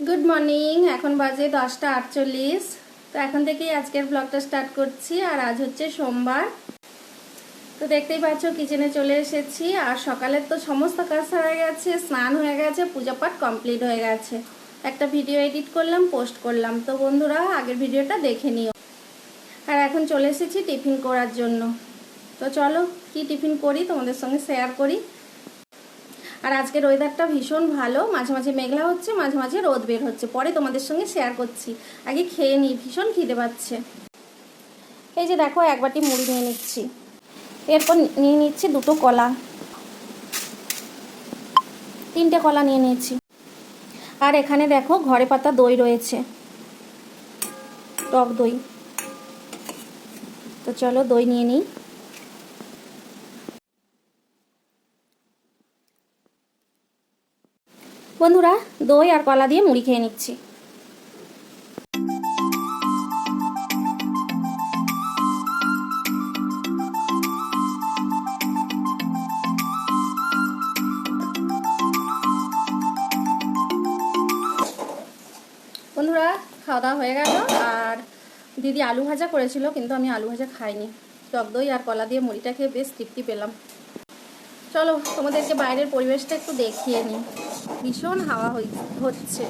Good morning এখন বাজে দশটা আটচল্লিশ। তো এখন থেকেই আজকের ব্লগটা স্টার্ট করছি, আর আজ হচ্ছে সোমবার। তো দেখতেই পাচ্ছ কিচেনে চলে এসেছি, আর সকালের তো সমস্ত কাজ হয়ে গেছে, স্নান হয়ে গেছে পূজা পাঠ কমপ্লিট হয়ে গেছে। একটা ভিডিও এডিট করলাম পোস্ট করলাম। তো বন্ধুরা, আগের ভিডিওটা দেখে নিও। আর এখন চলে এসেছি টিফিন করার জন্য। তো চলো, কি টিফিন করি, তোমাদের সঙ্গে শেয়ার করি। আর আজকের ওয়েদারটা ভীষণ ভালো। মাঝে মাঝে মেঘলা হচ্ছে, মাঝে মাঝে রোদ বের হচ্ছে। পরে তোমাদের সঙ্গে শেয়ার করছি। আগে খেয়ে নিই, ভীষণ খিদে পাচ্ছে। এই যে দেখো, এক বাটি মুড়ি নিয়ে নিচ্ছি। এরপর নিয়ে নিচ্ছি দুটো কলা। তিনটে কলা নিয়ে নিয়েছি। আর এখানে দেখো, ঘরে পাতা দই রয়েছে। টক দই। তো চলো দই নিয়ে নিই। বন্ধুরা, দই আর কলা দিয়ে মুড়ি খেয়ে নিচ্ছি। বন্ধুরা, খাওয়া দাওয়া হয়ে গেল, আর দিদি আলু ভাজা করেছিল, কিন্তু আমি আলু ভাজা খাইনি। টক দই আর কলা দিয়ে মুড়িটা খেয়ে বেশ তৃপ্তি পেলাম। চলো তোমাদেরকে বাইরের পরিবেশটা একটু দেখিয়ে নিই। ভীষণ হাওয়া হচ্ছে।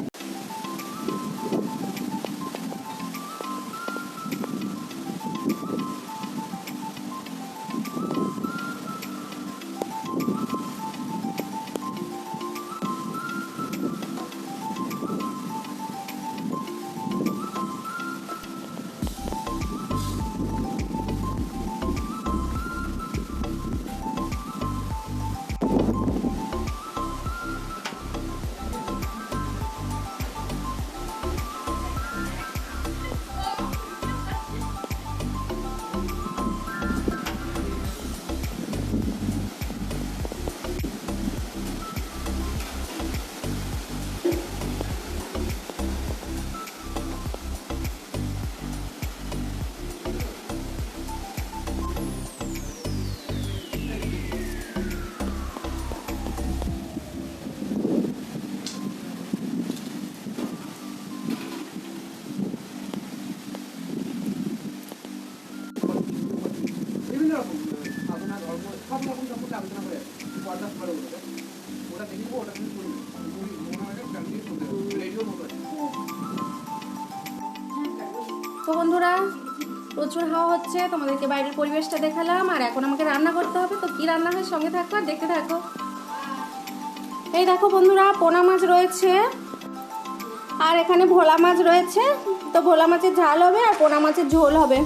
সব সম্পর্কে আলোচনা করে ওটা দেখে ওটা তো বন্ধুরা প্রচুর হাওয়া হচ্ছে তোমাদেরকে বাইরের পরিবেশটা দেখালাম আর এখন আমাকে রান্না করতে হবে। তো কি রান্না হয় সঙ্গে থাকো আর দেখতে থাকো। এই দেখো বন্ধুরা পোনা মাছ রয়েছে আর এখানে ভোলা মাছ রয়েছে। তো ভোলা মাছের ঝাল হবে আর পোনা মাছের ঝোল হবে।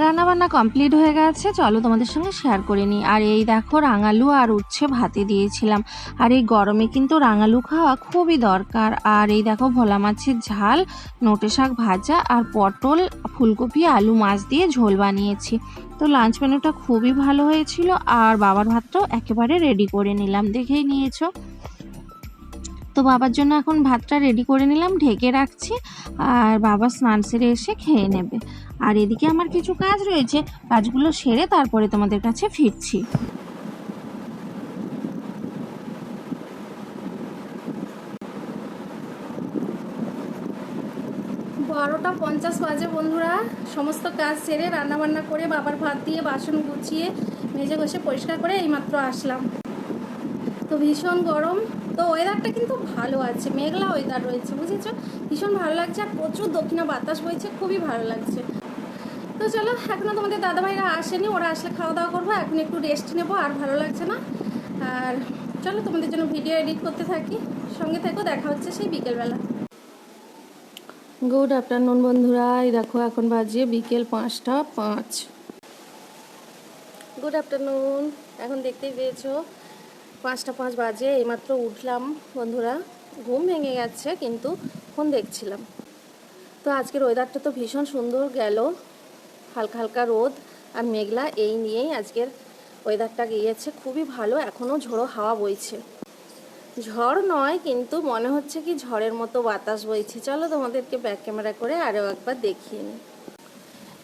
রান্নাবান্না কমপ্লিট হয়ে গেছে, চলো তোমাদের সঙ্গে শেয়ার করে নিই। আর এই দেখো রাঙালু আর উচ্ছে ভাতে দিয়েছিলাম। আর এই গরমে কিন্তু রাঙালু খাওয়া খুবই দরকার। আর এই দেখো ভোলা মাছের ঝাল, নোটে শাক ভাজা আর পটল, ফুলকপি, আলু মাছ দিয়ে ঝোল বানিয়েছি। তো লাঞ্চ মেনুটা খুবই ভালো হয়েছিল আর বাবার ভাতটাও একেবারে রেডি করে নিলাম, দেখেই নিয়েছো। তো বাবার জন্য এখন ভাতটা রেডি করে নিলাম, ঢেকে রাখছি আর বাবা স্নান সেরে এসে খেয়ে নেবে। আর এদিকে আমার কিছু কাজ রয়েছে, কাজগুলো সেরে তারপরে তোমাদের কাছে ফিরছি। বারোটা পঞ্চাশ বাজে বন্ধুরা, সমস্ত কাজ সেরে রান্নাবান্না করে বাবার ভাত দিয়ে বাসন গুছিয়ে, মেজে ঘষে পরিষ্কার করে এইমাত্র আসলাম। তো ভীষণ গরম তো ওয়েদারটা কিন্তু ভালো আছে মেঘলা ওয়েদার রয়েছে বুঝেছ? ভীষণ ভালো লাগছে আর প্রচুর দক্ষিণা বাতাস বইছে খুবই ভালো লাগছে। তো চলো এখনও তোমাদের দাদাভাইরা আসেনি ওরা আসলে খাওয়া দাওয়া করব এখন একটু রেস্ট নেব আর ভালো লাগছে না। আর চলো তোমাদের জন্য ভিডিও এডিট করতে থাকি সঙ্গে থেকো দেখা হচ্ছে সেই বিকেলবেলা। গুড আফটারনুন বন্ধুরা এই দেখো এখন বাজে বিকেল পাঁচটা পাঁচ। গুড আফটারনুন এখন দেখতেই পেয়েছ। পাঁচটা পাঁচ বাজে, এইমাত্র উঠলাম বন্ধুরা। ঘুম ভেঙে গেছে, কিন্তু ফোন দেখছিলাম। তো আজকের ওয়েদারটা তো ভীষণ সুন্দর গেল। হালকা হালকা রোদ আর মেঘলা, এই নিয়েই আজকের ওয়েদারটা গিয়েছে। খুবই ভালো এখনও ঝোড়ো হাওয়া বইছে। ঝড় নয়, কিন্তু মনে হচ্ছে কি ঝড়ের মতো বাতাস বইছে। চলো তোমাদেরকে ব্যাক ক্যামেরা করে আরও একবার দেখিয়ে নিই।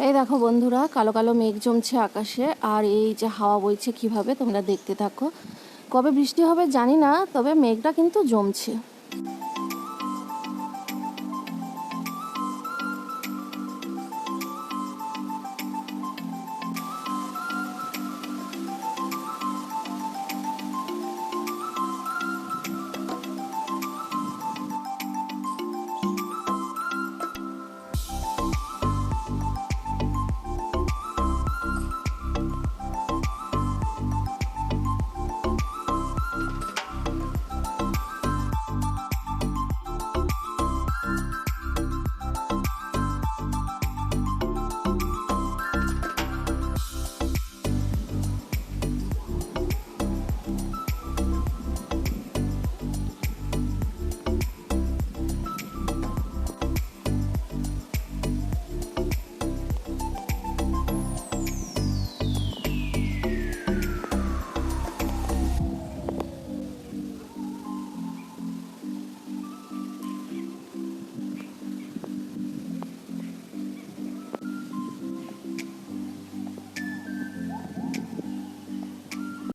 এই দেখো বন্ধুরা, কালো কালো মেঘ জমছে আকাশে, আর এই যে হাওয়া বইছে, কীভাবে তোমরা দেখতে থাকো। কবে বৃষ্টি হবে জানি না তবে মেঘটা কিন্তু জমছে।